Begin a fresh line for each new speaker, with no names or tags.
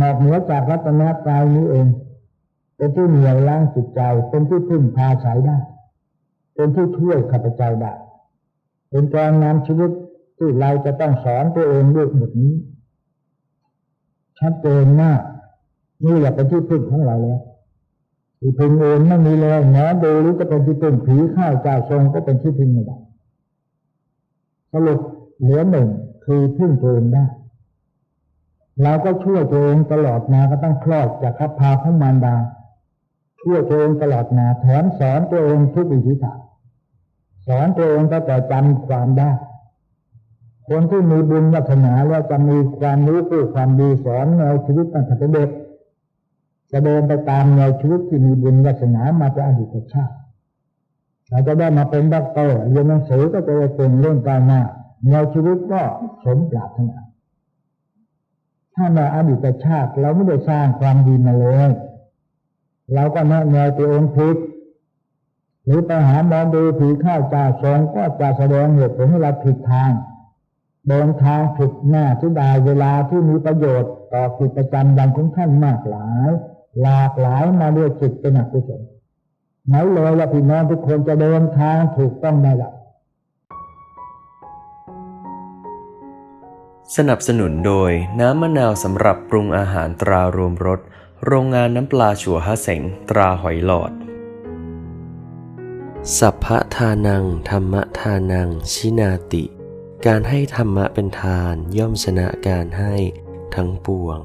นอกเหนือจากรัตนตรัยนี้เอง เป็นที่เหนี่ยวล้างจิตใจ เป็นที่พึ่งพาใช้ได้ เป็นที่ช่วยข้าพเจ้าได้เป็นการนำชีวิตที่เราจะต้องสอนตัวเองด้วยบทนี้ชัดเจนมากนี่แหละเป็นที่พึ่งของเราแล้วที่พึ่งเองไม่มีเลยแม้ดูรือจะเป็นที่พึ่งผีข้าวจ้าทรงก็เป็นที่พึ่งไม่ได้สรุปเหลือหนึ่งคือพึ่งตัวเองได้ เราก็ช่วยตัวเองตลอดมาก็ต้องคลอดจากคับพาของมารดาช่วยตัวเองตลอดมาแถมสอนตัวเองทุกวิทธีทางสอนตัวเองก็แต่จำความได้คนที่มีบุญวัฒนาแล้วจะมีความรู้ผู้ความดีสอนแนวชีวิตตั้งแต่เด็กจะเดินไปตามแนวชีวิตที่มีบุญวัฒนามาจากอดีตชาติเราจะได้มาเป็นด็อกเตอร์เรียนหนังสือก็จะได้เก่งเรื่องการงานแนวชีวิตก็สมปรารถนา ถ้าในอดีตชาติ เราไม่ได้สร้างความดีมาเลยเราก็แนะแนวตัวองค์ผิดหรือไปหาหมอดูผีข้าวจ่าทรงก็จะแสดงเหตุผลให้เราผิดทางเดินทางผิดหน้าที่ดายเวลาที่มีประโยชน์ต่อกิจประจำวันของท่านมากหลาย หลากหลายมาด้วยจิตเป็นอกุศลไหนเลยว่าพี่น้องทุกคนจะเดินทางถูกต้องได้หรอ
สนับสนุนโดยน้ำมะนาวสำหรับปรุงอาหารตรารวมรส โรงงานน้ำปลาชัวฮะเสงตราหอยหลอด สัพพะทานัง ธรรมทานัง ชินาติ การให้ธรรมะเป็นทานย่อมชนะการให้ทั้งปวง